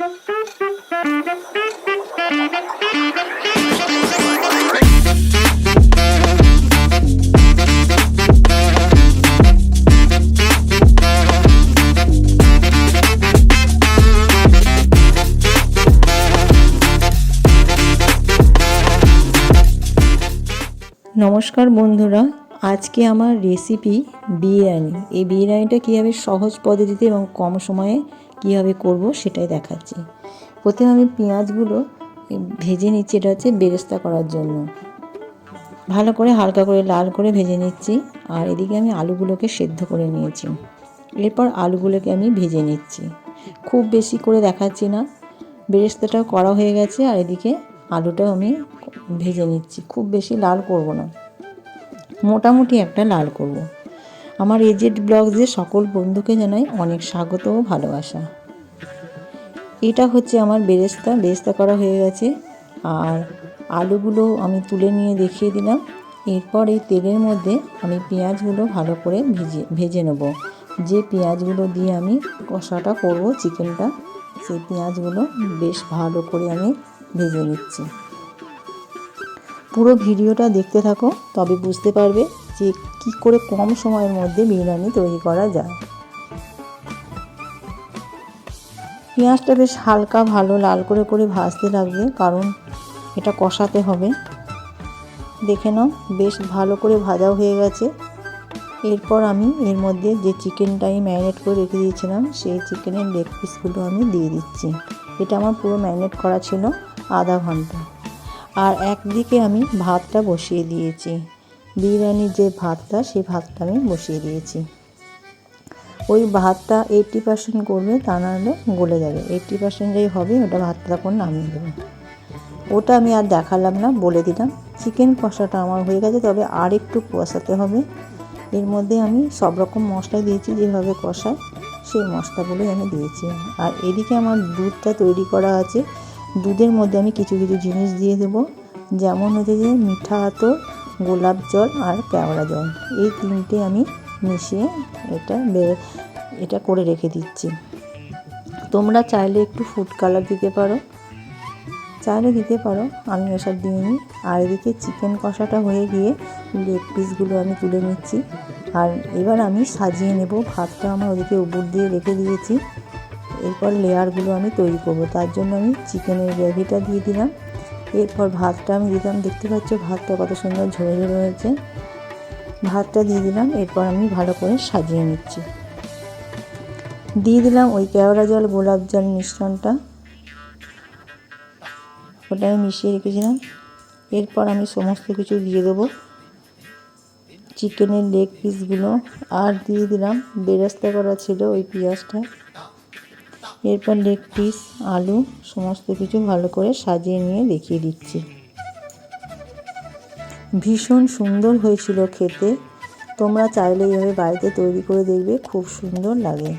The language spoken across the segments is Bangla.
নমস্কার বন্ধুরা আজকে আমার রেসিপি বিরিয়ানি। এই বিরিয়ানিটা কীভাবে সহজ পদ্ধতিতে এবং কম সময়ে কীভাবে করব সেটাই দেখাচ্ছি। প্রথমে আমি পেঁয়াজগুলো ভেজে নিচ্ছি, এটা হচ্ছে বেরেস্তা করার জন্য। ভালো করে হালকা করে লাল করে ভেজে নিচ্ছি, আর এদিকে আমি আলুগুলোকে সেদ্ধ করে নিয়েছি। এরপর আলুগুলোকে আমি ভেজে নিচ্ছি। খুব বেশি করে দেখাচ্ছি না, বেরেস্তাটাও করা হয়ে গেছে, আর এদিকে আলুটাও আমি ভেজে নিচ্ছি। খুব বেশি লাল করব না, মোটামুটি একটা লাল করব। আমার এজেড ব্লগসে সকল বন্ধুকে জানাই অনেক স্বাগত ও ভালোবাসা। এটা হচ্ছে আমার বেরেস্তা। বেরেস্তা করা হয়ে গেছে। আর আলুগুলো আমি তুলে নিয়ে দেখিয়ে দিলাম। এরপর এই তেলের মধ্যে আমি পেঁয়াজগুলো ভালো করে ভেজে ভেজে নেব। যে পেঁয়াজগুলো দিয়ে আমি কষাটা করব, চিকেনটা, সেই পেঁয়াজগুলো বেশ ভালো করে আমি ভেজে নিচ্ছি। পুরো ভিডিওটা দেখতে থাকো, তবে বুঝতে পারবে যে কি করে কম সময়ের মধ্যে বিরিয়ানি তৈরি করা যায়। পেঁয়াজটা বেশ হালকা, ভালো, লাল করে করে ভাজতে লাগবে, কারণ এটা কষাতে হবে। দেখে নাও, বেশ ভালো করে ভাজা হয়ে গেছে। এরপর আমি এর মধ্যে যে চিকেনটা আমি ম্যারিনেট করে রেখে দিয়েছিলাম, সেই চিকেনের লেগ পিসগুলো আমি দিয়ে দিচ্ছি। এটা আমার পুরো ম্যারিনেট করা ছিল আধা ঘণ্টা। আর একদিকে আমি ভাতটা বসিয়ে দিয়েছি। বিরিয়ানির যে ভাতটা, সেই ভাতটা আমি বসিয়ে দিয়েছি। ওই ভাতটা এইটটি পার্সেন্ট করবে তা নাহলে গলে যাবে। এইটটি পার্সেন্ট যেই হবে, ওটা ভাতটা তখন নামিয়ে দেবে। ওটা আমি আর দেখালাম না, বলে দিলাম। চিকেন কষাটা আমার হয়ে গেছে, তবে আর একটু কষাতে হবে। এর মধ্যে আমি সব রকম মশলা দিয়েছি, যেভাবে কষায় সেই মশলাগুলোই আমি দিয়েছি। আর এদিকে আমার দুধটা তৈরি করা আছে। দুধের মধ্যে আমি কিছু কিছু জিনিস দিয়ে দেবো। যেমন হচ্ছে যে মিঠা আতর গোলাপ জল আর কেওড়া জল। এই তিনটে আমি মিশিয়ে এটা এটা করে রেখে দিচ্ছি। তোমরা চাইলে একটু ফুড কালার দিতে পারো। চাইলে দিতে পারো, আমি ওসব দিইনি। আর এদিকে চিকেন কষাটা হয়ে গিয়ে লেগ পিসগুলো আমি তুলে নিচ্ছি। আর এবার আমি সাজিয়ে নেব, ভাতটা আমার ওদিকে উপর দিয়ে রেখে দিয়েছি। এরপর লেয়ারগুলো আমি তৈরি করব। তার জন্য আমি চিকেনের গ্রেভিটা দিয়ে দিলাম। এরপর ভাতটা আমি দিলাম। দেখতে পাচ্ছ ভাতটা কত সুন্দর ঝরে ঝরে হয়েছে। ভাতটা দিয়ে দিলাম, এরপর আমি ভালো করে সাজিয়ে নিচ্ছি। দিয়ে দিলাম ওই কেওড়া জল, গোলাপ জল মিশ্রণটা। ওটা আমি মিশিয়ে রেখেছিলাম। এরপর আমি সমস্ত কিছু দিয়ে দেবো। চিকেনের লেগ পিসগুলো আর দিয়ে দিলাম বেরাস্তা করা ছিল ওই পেঁয়াজটা। এরপর লেগ পিস, আলু, সমস্ত কিছু ভালো করে সাজিয়ে নিয়ে দেখিয়ে দিচ্ছি। ভীষণ সুন্দর হয়েছিল খেতে। তোমরা চাইলে এইভাবে বাড়িতে তৈরি করে দেখবে, খুব সুন্দর লাগে।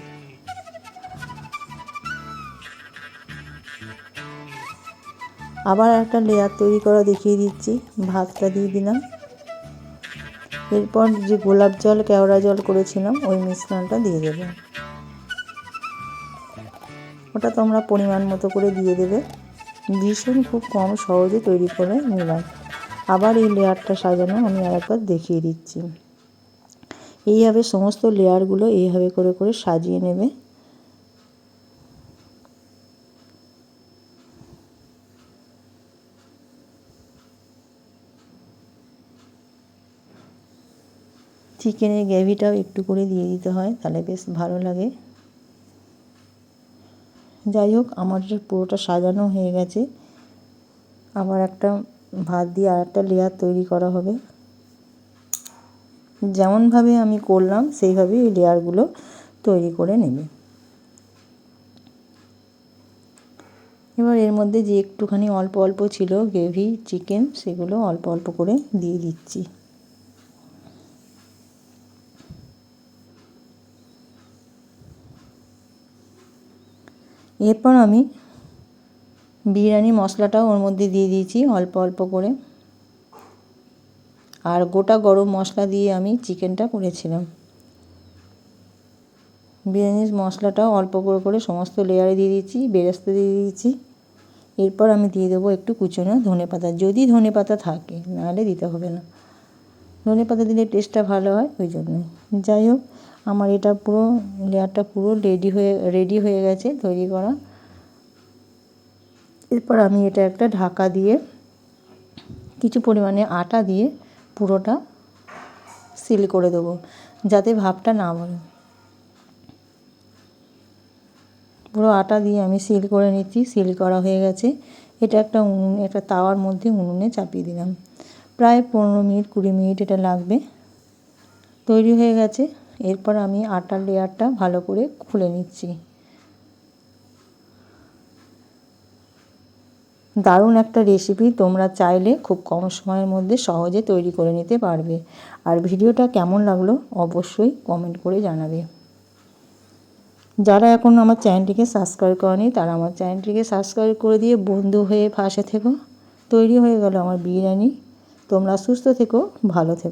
আবার একটা লেয়ার তৈরি করা দেখিয়ে দিচ্ছি, ভাতটা দিয়ে দিলাম। এরপর যে গোলাপ জল, কেওড়া জল করেছিলাম, ওই মিশ্রণটা দিয়ে দেবো। ওটা তোমরা পরিমাণ মতো করে দিয়ে দেবে। ভীষণ খুব কম সহজে তৈরি করে নিলাম। আবার এই লেয়ারটা সাজানো আমি আরেকবার দেখিয়ে দিচ্ছি। এইভাবে সমস্ত লেয়ারগুলো এইভাবে করে করে সাজিয়ে নেবে। চিকেনের গ্রেভিটাও একটু করে দিয়ে দিতে হয়, তাহলে বেশ ভালো লাগে। যাই হোক, আমার পুরোটা সাজানো হয়ে গেছে। আবার একটা ভাত দিয়ে আর একটা লেয়ার তৈরি করা হবে। যেমনভাবে আমি করলাম, সেইভাবেই এই লেয়ারগুলো তৈরি করে নেবে। এবার এর মধ্যে যে একটুখানি অল্প অল্প ছিল গ্রেভি চিকেন সেগুলো অল্প অল্প করে দিয়ে দিচ্ছি। এরপর আমি বিরিয়ানি মশলাটাও ওর মধ্যে দিয়ে দিয়েছি অল্প অল্প করে। আর গোটা গরম মশলা দিয়ে আমি চিকেনটা করেছিলাম। বিরিয়ানির মশলাটাও অল্প করে করে সমস্ত লেয়ারে দিয়ে দিচ্ছি বেরেস্তা দিয়ে দিয়েছি। এরপর আমি দিয়ে দেবো একটু কুচনো ধনে পাতা। যদি ধনে পাতা থাকে, নাহলে দিতে হবে না। ধনে পাতা দিলে টেস্টটা ভালো হয়, ওই জন্যই। যাই হোক আমার এটা পুরো লেয়ারটা পুরো রেডি হয়ে রেডি হয়ে গেছে তৈরি করা। এরপর আমি এটা একটা ঢাকা দিয়ে, কিছু পরিমাণে আটা দিয়ে পুরোটা সিল করে দেবো, যাতে ভাবটা না বলে পুরো আটা দিয়ে আমি সিল করে নিচ্ছি, সিল করা হয়ে গেছে। এটা একটা উনুন একটা তাওয়ার মধ্যে উনুনে চাপিয়ে দিলাম। প্রায় পনেরো মিনিট, কুড়ি মিনিট এটা লাগবে। তৈরি হয়ে গেছে। এরপর আমি আটার লেয়ারটা ভালো করে খুলে নিচ্ছি। দারুণ একটা রেসিপি তোমরা চাইলে খুব কম সময়ের মধ্যে সহজে তৈরি করে নিতে পারবে। আর ভিডিওটা কেমন লাগল অবশ্যই কমেন্ট করে জানাবে। যারা এখন আমার চ্যানেলটিকে সাবস্ক্রাইব করেনি, তারা আমার চ্যানেলটিকে সাবস্ক্রাইব করে দিয়ে বন্ধু হয়ে পাশে থেকো। তৈরি হয়ে গেল আমার বিরিয়ানি। তোমরা সুস্থ থেকো, ভালো থেকো।